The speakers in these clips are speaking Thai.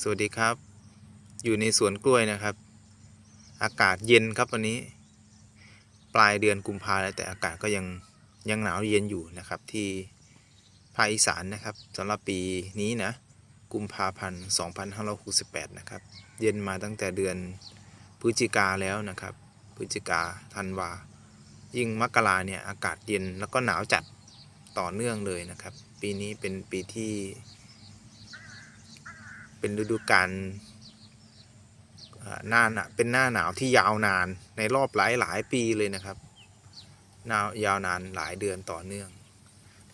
สวัสดีครับ อยู่ในสวนกล้วยนะครับ อากาศเย็นครับวันนี้ ปลายเดือนกุมภาแล้วแต่อากาศก็ยังยังหนาวเย็นอยู่นะครับ ที่ภาคอีสานนะครับสำหรับปีนี้นะกุมภาพันธ์2568 นะครับ เย็นมาตั้งแต่เดือนพฤศจิกาแล้วนะครับพฤศจิกาธันวา ยิ่งมกราเนี่ยอากาศเย็นแล้วก็หนาวจัดต่อเนื่องเลยนะครับ ปีนี้เป็นปีที่ เป็นฤดูกาลเอ่อหน้าหนาเป็นหน้าหนาวที่ยาวนานในรอบหลายหลายปีเลยนะครับหนาวยาวนานหลายเดือนต่อเนื่อง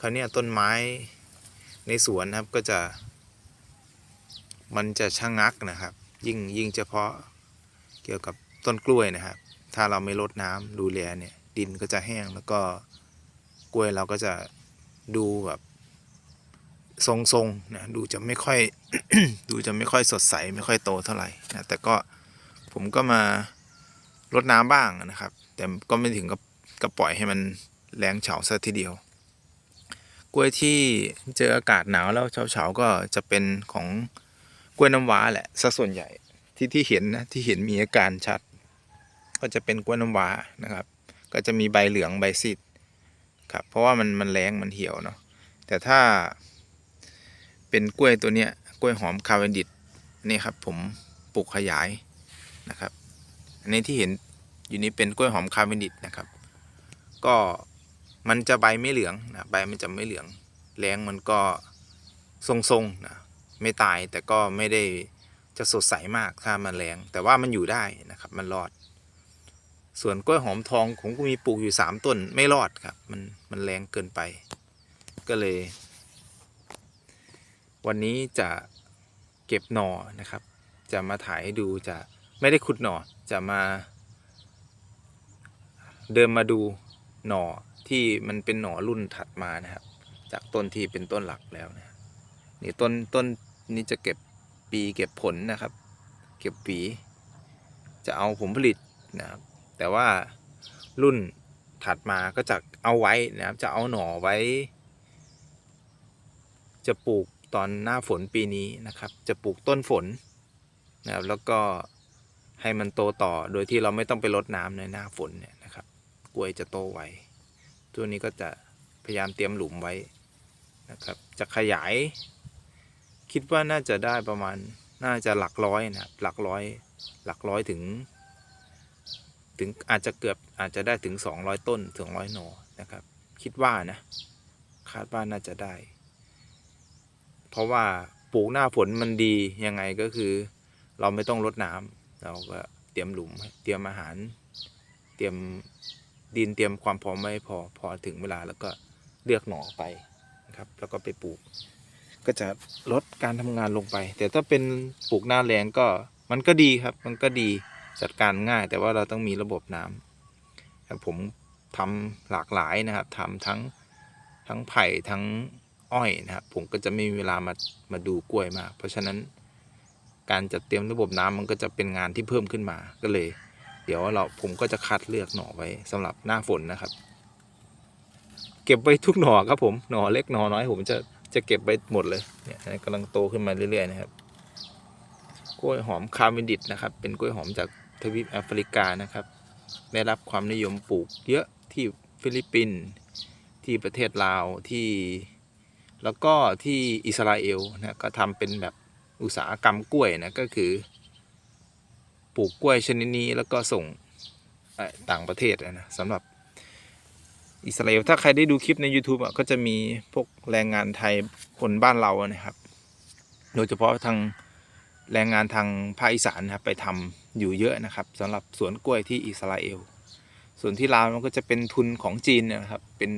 คราวนี้ต้นไม้ในสวนนะครับก็จะมันจะชะงักนะครับ ยิ่งยิ่งเฉพาะเกี่ยวกับต้นกล้วยนะครับ ถ้าเราไม่รดน้ำดูแลเนี่ยดินก็จะแห้งแล้วก็กล้วยเราก็จะดูแบบ ทรงๆนะดูจะไม่ค่อยดูจะไม่ค่อยสดใสไม่ค่อยโตเท่าไหร่นะแต่ก็ผมก็มารดน้ำบ้างนะครับ แต่ก็ไม่ถึงกับกับปล่อยให้มันแรงเฉาซะทีเดียว กล้วยที่เจออากาศหนาวแล้วเฉาๆก็จะเป็นของกล้วยน้ำว้าแหละซะส่วนใหญ่ที่ที่เห็นนะที่เห็นมีอาการชัด ก็จะเป็นกล้วยน้ำว้านะครับ ก็จะมีใบเหลืองใบซีดครับเพราะว่ามันมันแรงมันเหี่ยวเนาะแต่ถ้า เป็นกล้วยตัวเนี้ยกล้วยหอมคาเวนดิตนี่ครับผมปลูกขยายนะครับ อันนี้ที่เห็นอยู่นี้เป็นกล้วยหอมคาเวนดิตนะครับ ก็มันจะใบไม่เหลืองนะใบมันจะไม่เหลืองแรงมันก็ทรงๆนะไม่ตายแต่ก็ไม่ได้จะสดใสมากถ้ามันแรงแต่ว่ามันอยู่ได้นะครับ มันรอด ส่วนกล้วยหอมทองผมก็มีปลูกอยู่สามต้นไม่รอดครับ มันมันแรงเกินไป ก็เลย วันนี้จะเก็บหน่อนะครับ จะมาถ่ายให้ดูจะไม่ได้ขุดหน่อจะมา เดินมาดูหน่อที่มันเป็นหน่อรุ่นถัดมานะครับ จากต้นที่เป็นต้นหลักแล้วนะนี่ต้นต้นนี้จะเก็บปีเก็บผลนะครับ เก็บปีจะเอาผลผลิตนะครับ แต่ว่ารุ่นถัดมาก็จะเอาไว้นะครับ จะเอาหน่อไว้ จะปลูก ตอนหน้าฝนปีนี้นะครับ จะปลูกต้นฝนนะครับแล้วก็ให้มันโตต่อโดยที่เราไม่ต้องไปรดน้ำในหน้าฝนเนี่ยนะครับ กล้วยจะโตไวตัวนี้ก็จะพยายามเตรียมหลุมไว้นะครับ จะขยาย คิดว่าน่าจะได้ประมาณน่าจะหลักร้อยนะครับ หลักร้อยหลักร้อยถึง ถึงอาจจะเกือบอาจจะได้ถึง 200 ต้นถึงร้อยหนอนะครับ คิดว่านะ คาดว่าน่าจะได้ เพราะว่าปลูกหน้าฝนมันดียังไงก็คือ เราไม่ต้องรดน้ำเราก็เตรียมหลุมเตรียมอาหาร เตรียมดินเตรียมความพร้อมไว้พอพอถึงเวลาแล้วก็เลือกหน่อไปนะครับ แล้วก็ไปปลูก ก็จะลดการทำงานลงไป แต่ถ้าเป็นปลูกหน้าแรงก็มันก็ดีครับ มันก็ดีจัดการง่าย แต่ว่าเราต้องมีระบบน้ำครับผมทำหลากหลายนะครับทำทั้งทั้งไผ่ทั้ง อ้อยนะครับผมก็จะไม่มีเวลามามาดูกล้วยมาก เพราะฉะนั้นการจัดเตรียมระบบน้ำมันก็จะเป็นงานที่เพิ่มขึ้นมาก็เลย เดี๋ยวเราผมก็จะคัดเลือกหน่อไว้สำหรับหน้าฝนนะครับ เก็บไว้ทุกหน่อครับผมหน่อเล็กหน่อน้อย ผมจะจะเก็บไว้หมดเลยเนี่ยกำลังโตขึ้นมาเรื่อยๆนะครับกล้วยหอมคาร์มิดิตนะครับ เป็นกล้วยหอมจากทวีปแอฟริกานะครับ ได้รับความนิยมปลูกเยอะที่ฟิลิปปินส์ที่ประเทศลาวที่ แล้วก็ที่อิสราเอลนะก็ทำเป็นแบบอุตสาหกรรมกล้วยนะก็คือ ปลูกกล้วยชนิดนี้แล้วก็ส่งต่างประเทศนะสำหรับอิสราเอลถ้าใครได้ดูคลิปใน YouTube อะก็จะมีพวกแรงงานไทยคนบ้านเรานะครับ โดยเฉพาะทางแรงงานทางภาคอีสานนะครับไปทำอยู่เยอะนะครับสำหรับสวนกล้วยที่อิสราเอล ส่วนที่ลาวมันก็จะเป็นทุนของจีนนะครับเป็น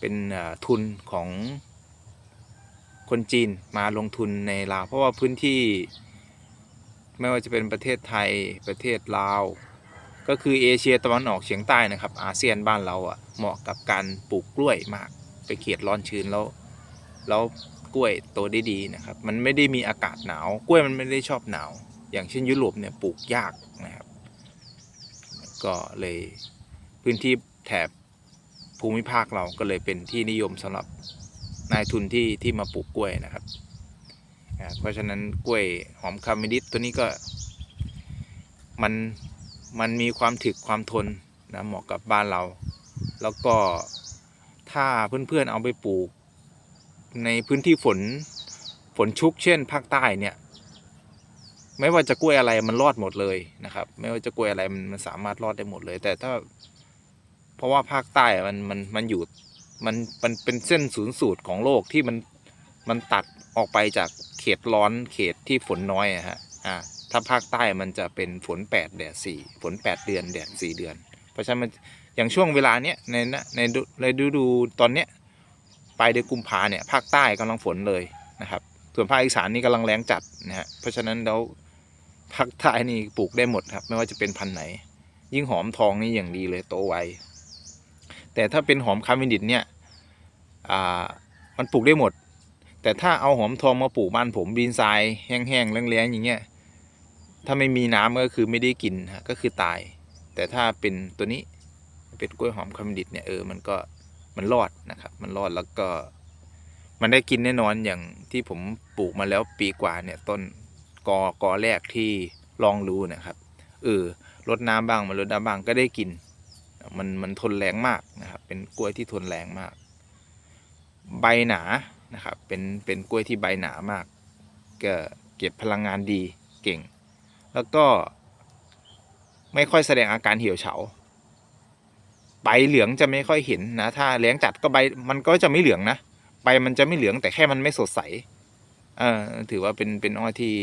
เป็นทุนของ คนจีนมาลงทุนในลาวเพราะว่าพื้นที่ ไม่ว่าจะเป็นประเทศไทยประเทศลาว ก็คือเอเชียตะวันออกเฉียงใต้นะครับ อาเซียนบ้านเราอะ่ะเหมาะกับการปลูกกล้วยมากไปเขตร้อนชื้นแล้ว แล้วกล้วยโตได้ดีนะครับ มันไม่ได้มีอากาศหนาว กล้วยมันไม่ได้ชอบหนาว อย่างเช่นยุโรปเนี่ยปลูกยากนะครับ ก็เลยพื้นที่แถบภูมิภาคเราก็เลยเป็นที่นิยมสำหรับ นายทุนที่ที่มาปลูกกล้วยนะครับ เพราะฉะนั้นกล้วยหอมคาเมดิสตัวนี้ก็มันมันมีความถึกความทนนะเหมาะกับบ้านเรา แล้วก็ถ้าเพื่อนๆเอาไปปลูก ในพื้นที่ฝนฝนชุกเช่นภาคใต้เนี่ย ไม่ว่าจะกล้วยอะไรมันรอดหมดเลยนะครับ ไม่ว่าจะกล้วยอะไรมันมันสามารถรอดได้หมดเลย แต่ถ้า เพราะว่าภาคใต้มันมันมันอยู่ มันมันเป็นเส้นศูนย์สูตรของโลกที่มันมันตัดออกไปจากเขตร้อนเขตที่ฝนน้อยอะฮะอ่าถ้าภาคใต้มันจะเป็นฝนแปดแดดสี่ฝนแปดเดือนแดดสี่เดือน เพราะฉะนั้นมันอย่างช่วงเวลาเนี้ยในนะในในฤดูตอนเนี้ยปลายเดือนกุมภาเนี่ยภาคใต้กำลังฝนเลยนะครับ ส่วนภาคอีสานนี่กำลังแรงจัดนะฮะเพราะฉะนั้นแล้วภาคใต้นี่ปลูกได้หมดครับ ไม่ว่าจะเป็นพันธุ์ไหน ยิ่งหอมทองนี่อย่างดีเลยโตไวแต่ถ้าเป็นหอมคาเมนดิดเนี่ย อ่ามันปลูกได้หมด แต่ถ้าเอาหอมทองมาปลูกบ้านผมดินทรายแห้งๆแล้งๆอย่างเงี้ยถ้าไม่มีน้ำก็คือไม่ได้กินก็คือตาย แต่ถ้าเป็นตัวนี้เป็นกล้วยหอมคามดิดเนี่ยเออมันก็มันรอดนะครับ มันรอดแล้วก็ มันได้กินแน่นอนอย่างที่ผมปลูกมาแล้วปีกว่าเนี่ยต้นกอกอแรกที่ลองรู้นะครับเออรดน้ำบ้างมันรดน้ำบ้างก็ได้กิน มันมันทนแรงมากนะครับ เป็นกล้วยที่ทนแรงมาก ใบหนานะครับเป็นเป็นกล้วยที่ใบหนามากก็เก็บพลังงานดีเก่ง แล้วก็ไม่ค่อยแสดงอาการเหี่ยวเฉาใบเหลืองจะไม่ค่อยเห็นนะถ้าแล้งจัดก็ใบมันก็จะไม่เหลืองนะใบมันจะไม่เหลืองแต่แค่มันไม่สดใสเออถือว่าเป็นเป็นอ้อยที่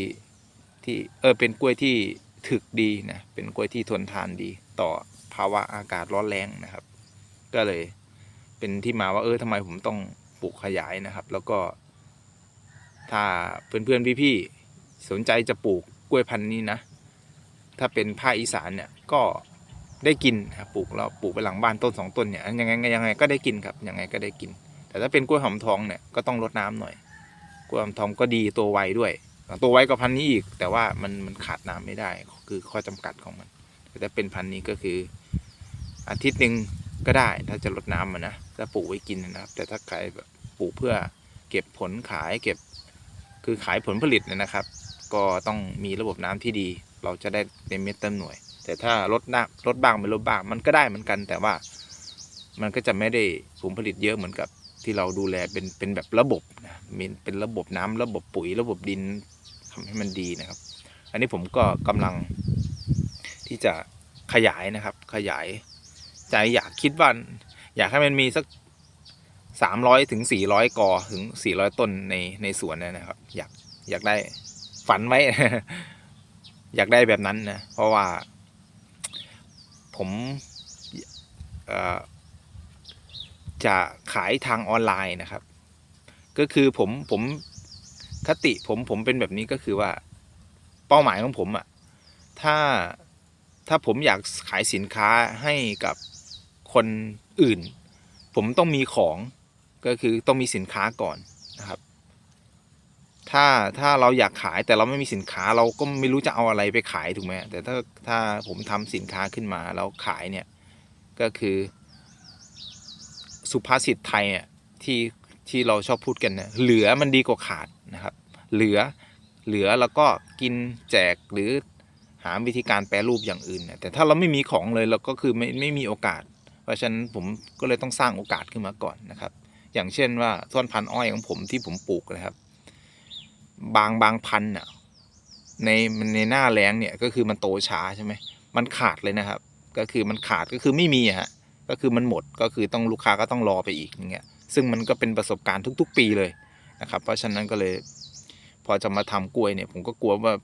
ที่เออเป็นกล้วยที่ถึกดีนะเป็นกล้วยที่ทนทานดี ต่อภาวะอากาศร้อนแรงนะครับ ก็เลยเป็นที่มาว่าเออทำไมผมต้อง ปลูกขยายนะครับ แล้วก็ ถ้าเพื่อนๆพี่ๆสนใจจะปลูกกล้วยพันธุ์นี้นะ ถ้าเป็นภาคอีสานเนี่ยก็ได้กินครับปลูกแล้วปลูกไปหลังบ้านต้นสองต้นเนี่ยยังไงยังไงก็ได้กินครับยังไงก็ได้กิน แต่ถ้าเป็นกล้วยหอมทองเนี่ยก็ต้องรดน้ำหน่อย กล้วยหอมทองก็ดีตัวไวด้วยตัวไวกว่าพันธุ์นี้อีก แต่ว่ามันมันขาดน้ำไม่ได้ คือข้อจำกัดของมันแต่ถ้าเป็นพันธุ์นี้ก็คือ อาทิตย์หนึ่งก็ได้ถ้าจะรดน้ำมันนะถ้าปลูกไว้กินนะครับ แต่ถ้าใครแบบ ลูกเพื่อเก็บผลขายเก็บคือขายผลผลิตเนยนะครับ ก็ต้องมีระบบน้ำที่ดี เราจะได้เต็มเม็ดเต็มหน่วย แต่ถ้าลดน้ำลดบ้างไม่ลดบ้างมันก็ได้เหมือนกัน แต่ว่ามันก็จะไม่ได้ผลผลิตเยอะเหมือนกับที่เราดูแลเป็นเป็นแบบระบบนะมีเป็นระบบน้ำระบบปุ๋ย ระบบดินทำให้มันดีนะครับ อันนี้ผมก็กำลังที่จะขยายนะครับ ขยายใจอยากคิดว่าอยากให้มันมีสัก สามร้อยถึงสี่ร้อยกอถึงสี่ร้อยต้นในในสวนนยนะครับ อยากอยากได้ฝันไว้ อยากได้แบบนั้นนะ เพราะว่า ผมจะขายทางออนไลน์นะครับ ก็คือผมผมคติผมผมเป็นแบบนี้ก็คือว่าเป้าหมายของผมอะถ้าถ้าผมอยากขายสินค้าให้กับคนอื่น ผมต้องมีของ ก็คือต้องมีสินค้าก่อนนะครับ ถ้าถ้าเราอยากขายแต่เราไม่มีสินค้าเราก็ไม่รู้จะเอาอะไรไปขายถูกไหมแต่ถ้าถ้าผมทำสินค้าขึ้นมาแล้วขายเนี่ยก็คือสุภาษิตไทยอะที่ที่เราชอบพูดกันเนี่ยเหลือมันดีกว่าขาดนะครับ เหลือเหลือแล้วก็กินแจกหรือหาวิธีการแปรรูปอย่างอื่นเนี่ยแต่ถ้าเราไม่มีของเลยเราก็คือไม่ไม่มีโอกาส เพราะฉะนั้นผมก็เลยต้องสร้างโอกาสขึ้นมาก่อนนะครับ อย่างเช่นว่าต้นพันธุ์อ้อยของผมที่ผมปลูกนะครับ บางบางพันธุ์อะในในหน้าแล้งเนี่ยก็คือมันโตช้าใช่ไหมมันขาดเลยนะครับ ก็คือมันขาดก็คือไม่มีฮะก็คือมันหมดก็คือต้องลูกค้าก็ต้องรอไปอีกอย่างเงี้ยซึ่งมันก็เป็นประสบการณ์ทุก ๆ ปีเลยนะครับ เพราะฉะนั้นก็เลย พอจะมาทำกล้วยเนี่ย ผมก็กลัวว่า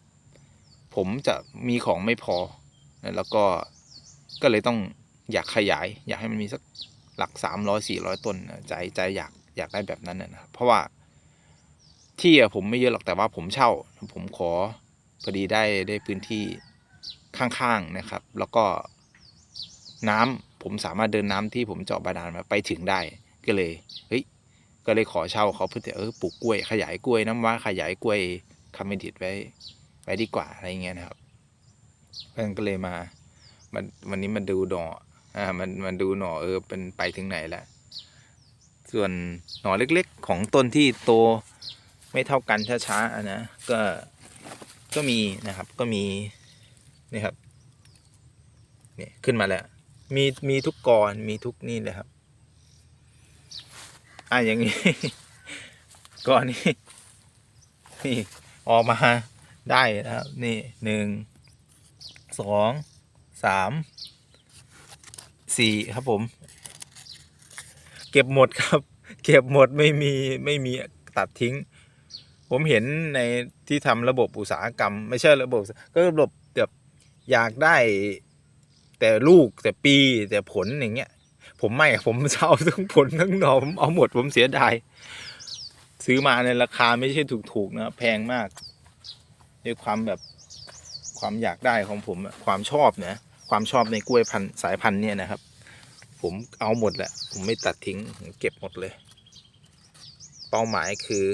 ผมจะมีของไม่พอ แล้วก็ก็เลยต้องอยากขยาย อยากให้มันมีสัก หลักสามร้อยสี่ร้อยต้นใจใจอยากอยากได้แบบนั้นนะครับเพราะว่าที่ผมไม่เยอะหรอกแต่ว่าผมเช่า ผมขอพอดีได้ได้พื้นที่ข้างๆนะครับ แล้วก็น้ำผมสามารถเดินน้ำที่ผมเจาะบาดาลมาไปถึงได้ก็เลยเฮ้ยก็เลยขอเช่าเขาเพื่อจะเออปลูกกล้วย ขยายกล้วยน้ำว้าขยายกล้วยคาเมดิตไว้ไว้ดีกว่าอะไรเงี้ยนะครับเพื่อนก็เลยมามันวันนี้มันดูหน่อ อ่ามันมันดูหน่อเออเป็นไปถึงไหนแล้วส่วนหน่อเล็กๆ ของต้นที่โตไม่เท่ากันช้าๆอะนะก็ก็มีนะครับก็มีนี่ครับเนี่ยขึ้นมาแล้ว มีมีทุกกรมีทุกนี่เลยครับอะอย่างนี้ก้อนนี้นี่ออกมาได้นะครับ นี่หนึ่งสองสาม สี่ครับผม เก็บหมดครับ เก็บหมดไม่มีไม่มีตัดทิ้ง ผมเห็นในที่ทำระบบอุตสาหกรรม ไม่ใช่ระบบ ก็ระบบแบบอยากได้แต่ลูกแต่ปีแต่ผลอย่างเงี้ย ผมไม่ผมจะเอาทั้งผลทั้งหนอผมเอาหมดผมเสียดายซื้อมาในราคาไม่ใช่ถูกๆนะแพงมากด้วยความแบบความอยากได้ของผมความชอบนะความชอบในกล้วยพันสายพันธุ์เนี่ยนะครับ ผมเอาหมดแหละ ผมไม่ตัดทิ้งผมเก็บหมดเลย เป้าหมายคือ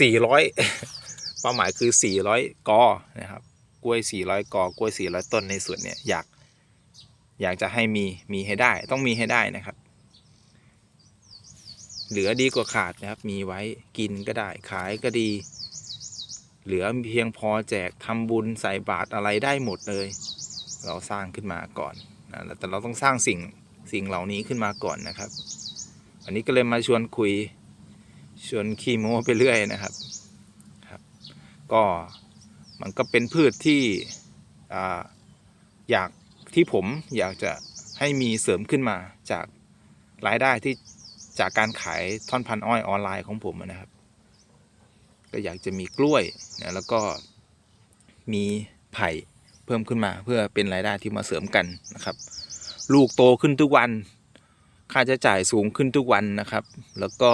400 เป้าหมายคือ 400 กอนะครับ กล้วย 400 กอกล้วย 400 ต้นในสวนเนี่ยอยาก อยากจะให้มีมีให้ได้ ต้องมีให้ได้นะครับ เหลือดีกว่าขาดนะครับ มีไว้กินก็ได้ขายก็ดี เหลือเพียงพอแจกทำบุญใส่บาตรอะไรได้หมดเลย เราสร้างขึ้นมาก่อน แต่เราต้องสร้างสิ่งสิ่งเหล่านี้ขึ้นมาก่อนนะครับอันนี้ก็เลยมาชวนคุยชวนขี้โม้ไปเรื่อยนะครับครับ ก็มันก็เป็นพืชที่ออยากที่ผมอยากจะให้มีเสริมขึ้นมาจากรายได้ที่จากการขายท่อนพันอ้อยออนไลน์ของผมนะครับ ก็อยากจะมีกล้วยนะแล้วก็มีไผ่ เพิ่มขึ้นมาเพื่อเป็นรายได้ที่มาเสริมกันนะครับ ลูกโตขึ้นทุกวัน ค่าใช้จ่ายสูงขึ้นทุกวันนะครับ แล้วก็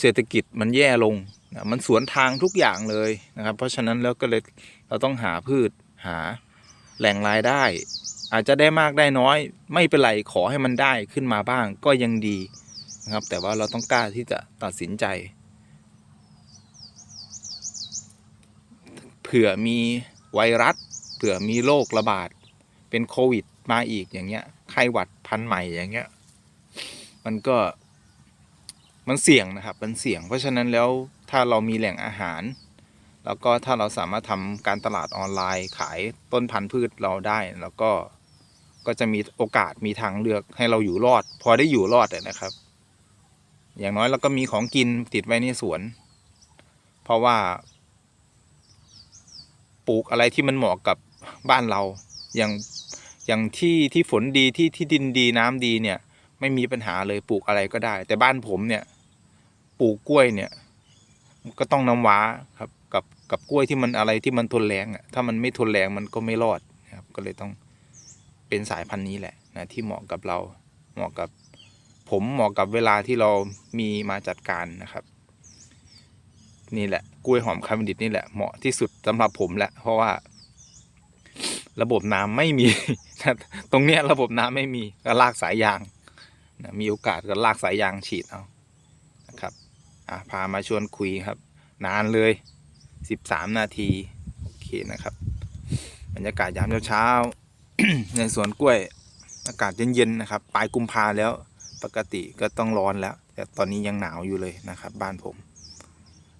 เศรษฐกิจมันแย่ลงนะมันสวนทางทุกอย่างเลยนะครับ เพราะฉะนั้นแล้วก็เลยเราต้องหาพืชหาแหล่งรายได้ อาจจะได้มากได้น้อย ไม่เป็นไรขอให้มันได้ขึ้นมาบ้างก็ยังดีนะครับ แต่ว่าเราต้องกล้าที่จะตัดสินใจ ผื่อมีไวรัสเผื่อมีโรคระบาด เป็นโควิดมาอีกอย่างเงี้ยไข้หวัดพันใหม่อย่างเงี้ย มันก็มันเสี่ยงนะครับ มันเสี่ยง เพราะฉะนั้นแล้วถ้าเรามีแหล่งอาหาร แล้วก็ถ้าเราสามารถทำการตลาดออนไลน์ขายต้นพันธุ์พืชเราได้ แล้วก็ก็จะมีโอกาสมีทางเลือกให้เราอยู่รอด พอได้อยู่รอดนะครับ อย่างน้อยเราก็มีของกินติดไว้ในสวน เพราะว่า ปลูกอะไรที่มันเหมาะกับบ้านเราอย่างอย่างที่ที่ฝนดีที่ที่ดินดีน้ำดีเนี่ย ไม่มีปัญหาเลยปลูกอะไรก็ได้ แต่บ้านผมเนี่ยปลูกกล้วยเนี่ยก็ต้องน้ำว้าครับกับกับกล้วยที่มันอะไรที่มันทนแรงอะถ้ามันไม่ทนแรงมันก็ไม่รอดนะครับก็เลยต้องเป็นสายพันธุ์นี้แหละนะที่เหมาะกับเราเหมาะกับผมเหมาะกับเวลาที่เรามีมาจัดการนะครับ นี่แหละกล้วยหอมคาร์บอนดิตนี่แหละเหมาะที่สุดสำหรับผมแหละเพราะว่า ระบบน้ำไม่มี ตรงเนี้ยระบบน้ำไม่มีก็ลากสายยางนะมีโอกาสก็ลากสายยางฉีดเอานะครับอะพามาชวนคุยครับ นานเลยสิบสามนาทีโอเคนะครับบรรยากาศยามเช้าๆในสวนกล้วย อากาศเย็นๆนะครับปลายกุมภาแล้ว ปกติก็ต้องร้อนแล้ว แต่ตอนนี้ยังหนาวอยู่เลยนะครับ บ้านผม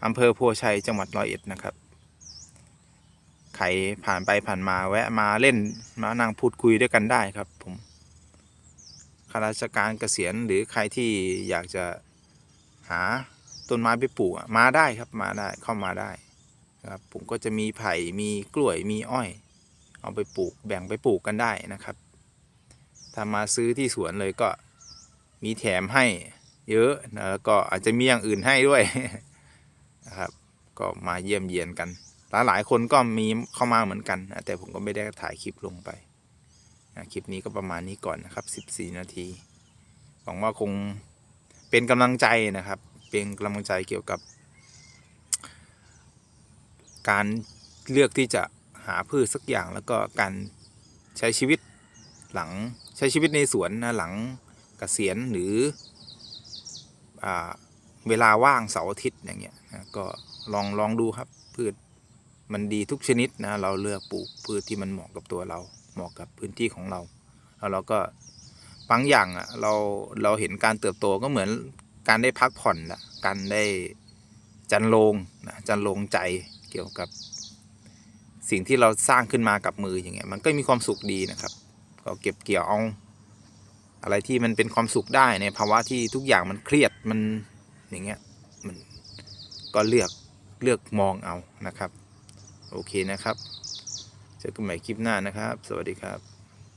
อำเภอโพชัยจังหวัดร้อยเอ็ดนะครับ ใครผ่านไปผ่านมาแวะมาเล่นมานั่งพูดคุยด้วยกันได้ครับผมข้าราชการเกษียณหรือใครที่อยากจะหาต้นไม้ไปปลูกมาได้ครับมาได้เข้ามาได้ครับผมก็จะมีไผ่มีกล้วยมีอ้อย เอาไปปลูกแบ่งไปปลูกกันได้นะครับ ถ้ามาซื้อที่สวนเลยก็มีแถมให้เยอะแล้วก็อาจจะมีอย่างอื่นให้ด้วย นะครับ ก็มาเยี่ยมเยียนกัน หลายหลายคนก็มีเข้ามาเหมือนกันนะแต่ผมก็ไม่ได้ถ่ายคลิปลงไปนะคลิปนี้ก็ประมาณนี้ก่อนนะครับ 14 นาทีหวังว่าคงเป็นกำลังใจนะครับ เป็นกำลังใจเกี่ยวกับ การเลือกที่จะหาพืชสักอย่างแล้วก็การใช้ชีวิตหลังใช้ชีวิตในสวนนะหลังเกษียณหรืออ เวลาว่างเสาร์อาทิตย์อย่างเงี้ยนะก็ลองลองดูครับ พืชมันดีทุกชนิดนะเราเลือกปลูกพืชที่มันเหมาะกับตัวเรา เหมาะกับพื้นที่ของเรา แล้วเราก็บางอย่างอะเราเราเห็นการเติบโตก็เหมือนการได้พักผ่อนละการได้จันโลงนะจันโลงใจเกี่ยวกับสิ่งที่เราสร้างขึ้นมากับมืออย่างเงี้ยมันก็มีความสุขดีนะครับ ก็เก็บเกี่ยวเอาอะไรที่มันเป็นความสุขได้ในภาวะที่ทุกอย่างมันเครียดมัน อย่างเงี้ยมันก็เลือกเลือกมองเอานะครับ โอเคนะครับ เจอกันใหม่คลิปหน้านะครับ สวัสดีครับ